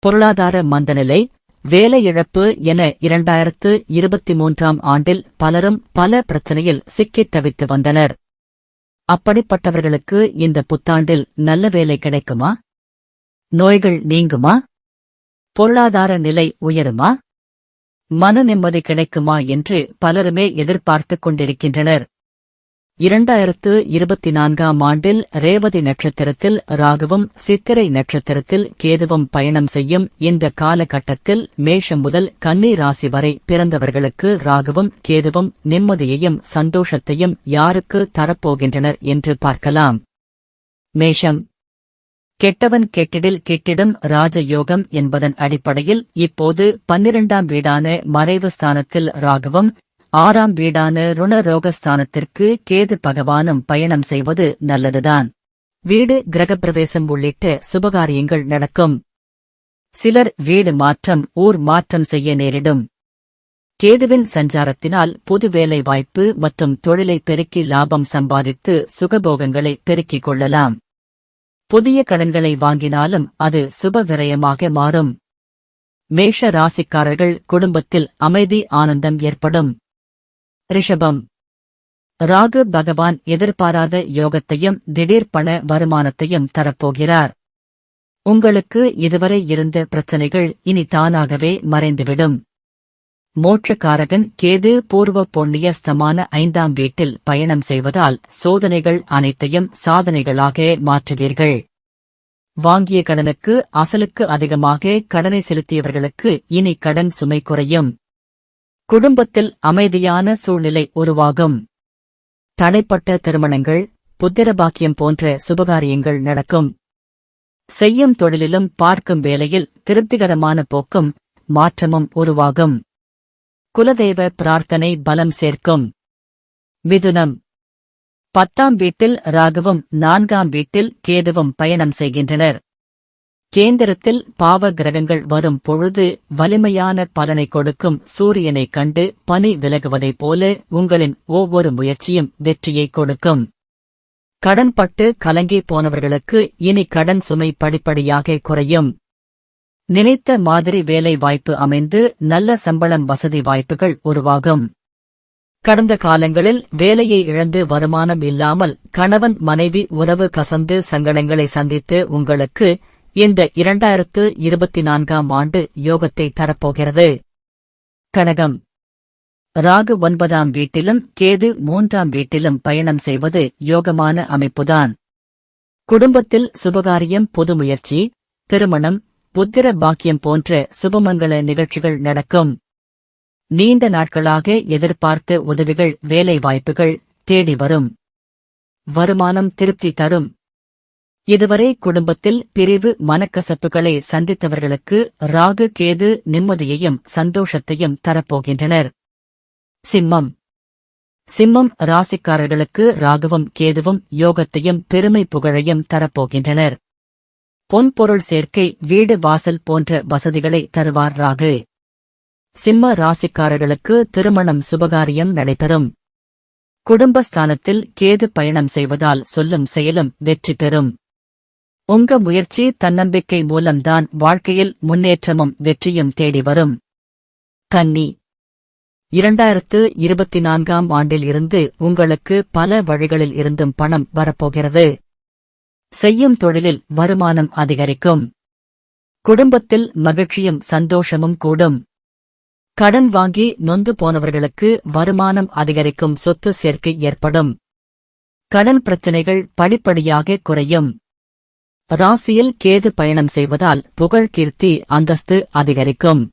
பொருளாதார மந்தநிலை வேலை இழப்பு என இரண்டாயிரத்து இருபத்தி மூன்றாம் ஆண்டில் பலரும் பல பிரச்சனையில் சிக்கித் தவித்து வந்தனர். அப்படிப்பட்டவர்களுக்கு இந்த புத்தாண்டில் நல்ல வேலை கிடைக்குமா? நோய்கள் நீங்குமா? பொருளாதார நிலை உயருமா? மன நிம்மதி கிடைக்குமா என்று பலருமே எதிர்பார்த்துக் கொண்டிருக்கின்றனர். இரண்டாயிரத்து இருபத்தி நான்காம் ஆண்டில் ரேவதி நட்சத்திரத்தில் ராகுவும் சித்திரை நட்சத்திரத்தில் கேதுவும் பயணம் செய்யும் இந்த காலகட்டத்தில் மேஷம் முதல் கன்னி ராசி வரை பிறந்தவர்களுக்கு ராகுவும் கேதுவும் நிம்மதியையும் சந்தோஷத்தையும் யாருக்கு தரப்போகின்றனர் என்று பார்க்கலாம். மேஷம். கெட்டவன் கெட்டிடில் கெட்டிடும் ராஜயோகம் என்பதன் அடிப்படையில் இப்போது பன்னிரண்டாம் வீடான மறைவு ஸ்தானத்தில் ராகுவும் ஆறாம் வீடான ருணரோகஸ்தானத்திற்கு கேது பகவானும் பயணம் செய்வது நல்லதுதான். வீடு கிரகப்பிரவேசம் உள்ளிட்ட சுபகாரியங்கள் நடக்கும். சிலர் வீடு மாற்றம் ஊர் மாற்றம் செய்ய நேரிடும். கேதுவின் சஞ்சாரத்தினால் பொது வேலை வாய்ப்பு மற்றும் தொழிலை பெருக்கி லாபம் சம்பாதித்து சுகபோகங்களை பெருக்கிக் கொள்ளலாம். புதிய கடன்களை வாங்கினாலும் அது சுப விரயமாக மாறும். மேஷ ராசிக்காரர்கள் குடும்பத்தில் அமைதி ஆனந்தம் ஏற்படும். ரிஷபம். ராகு பகவான் எதிர்பாராத யோகத்தையும் திடீர் பண வருமானத்தையும் தரப்போகிறார். உங்களுக்கு இதுவரை இருந்த பிரச்சனைகள் இனி தானாகவே மறைந்துவிடும். மோட்சக்காரகன் கேது பூர்வ பொன்னிய ஸ்தமான ஐந்தாம் வீட்டில் பயணம் செய்வதால் சோதனைகள் அனைத்தையும் சாதனைகளாக மாற்றுவீர்கள். வாங்கிய கடனுக்கு அசலுக்கு அதிகமாக கடனை செலுத்தியவர்களுக்கு இனி கடன் சுமை குறையும். குடும்பத்தில் அமைதியான சூழ்நிலை உருவாகும். தடைப்பட்ட திருமணங்கள் புத்திரபாக்கியம் போன்ற சுபகாரியங்கள் நடக்கும். செய்யும் தொழிலிலும் பார்க்கும் வேலையில் திருப்திகரமான போக்கும் மாற்றமும் உருவாகும். குலதெய்வ பிரார்த்தனை பலம் சேர்க்கும். மிதுனம். பத்தாம் வீட்டில் ராகுவும் நான்காம் வீட்டில் கேதுவும் பயணம் செய்கின்றனர். கேந்திரத்தில் பாவ கிரகங்கள் வரும் பொழுது வலிமையான பலனை கொடுக்கும் சூரியனை கண்டு பனி விலகுவதைப் போல உங்களின் ஒவ்வொரு முயற்சியும் வெற்றியை கொடுக்கும். கடன்பட்டு கலங்கி போனவர்களுக்கு இனி கடன் சுமை படிப்படியாக குறையும். நினைத்த மாதிரி வேலை வாய்ப்பு அமைந்து நல்ல சம்பளம் வசதி வாய்ப்புகள் உருவாகும். கடந்த காலங்களில் வேலையை இழந்து வருமானம் இல்லாமல் கணவன் மனைவி உறவு கசந்து சங்கடங்களை சந்தித்து உங்களுக்கு இந்த இரண்டாயிரத்து இருபத்தி நான்காம் ஆண்டு யோகத்தை தரப்போகிறது. கனகம். ராகு ஒன்பதாம் வீட்டிலும் கேது மூன்றாம் வீட்டிலும் பயணம் செய்வது யோகமான அமைப்புதான். குடும்பத்தில் சுபகாரியம் பொது முயற்சி திருமணம் புத்திர பாக்கியம் போன்ற சுபமங்கல நிகழ்ச்சிகள் நடக்கும். நீண்ட நாட்களாக எதிர்பார்த்த உதவிகள் வேலை வாய்ப்புகள் தேடி வரும். வருமானம் திருப்தி தரும். இதுவரை குடும்பத்தில் பிரிவு மனக்கசப்புகளை சந்தித்தவர்களுக்கு ராகு கேது நிம்மதியையும் சந்தோஷத்தையும் தரப்போகின்றனர். சிம்மம். சிம்மம் ராசிக்காரர்களுக்கு ராகுவும் கேதுவும் யோகத்தையும் பெருமை புகழையும் தரப்போகின்றனர். பொன்பொருள் சேர்க்கை வீடு வாசல் போன்ற வசதிகளை தருவார் ராகு. சிம்ம ராசிக்காரர்களுக்கு திருமணம் சுபகாரியம் நடைபெறும். குடும்பஸ்தானத்தில் கேது பயணம் செய்வதால் சொல்லும் செயலும் வெற்றி பெறும். உங்க முயற்சி தன்னம்பிக்கை மூலம்தான் வாழ்க்கையில் முன்னேற்றமும் வெற்றியும் தேடி வரும். கன்னி. இரண்டாயிரத்து இருபத்தி நான்காம் ஆண்டில் இருந்து உங்களுக்கு பல வழிகளில் இருந்தும் பணம் வரப்போகிறது. செய்யும் தொழிலில் வருமானம் அதிகரிக்கும். குடும்பத்தில் மகிழ்ச்சியும் சந்தோஷமும் கூடும். கடன் வாங்கி நொந்து போனவர்களுக்கு வருமானம் அதிகரிக்கும் சொத்து சேர்க்கை ஏற்படும். கடன் பிரச்சினைகள் படிப்படியாக குறையும். ராசியில் கேது பயணம் செய்வதால் புகழ் கீர்த்தி அந்தஸ்து அதிகரிக்கும்.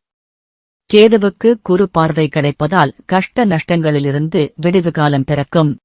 கேதுவுக்கு குறு பார்வை கிடைப்பதால் கஷ்ட நஷ்டங்களிலிருந்து விடிவு காலம் பிறக்கும்.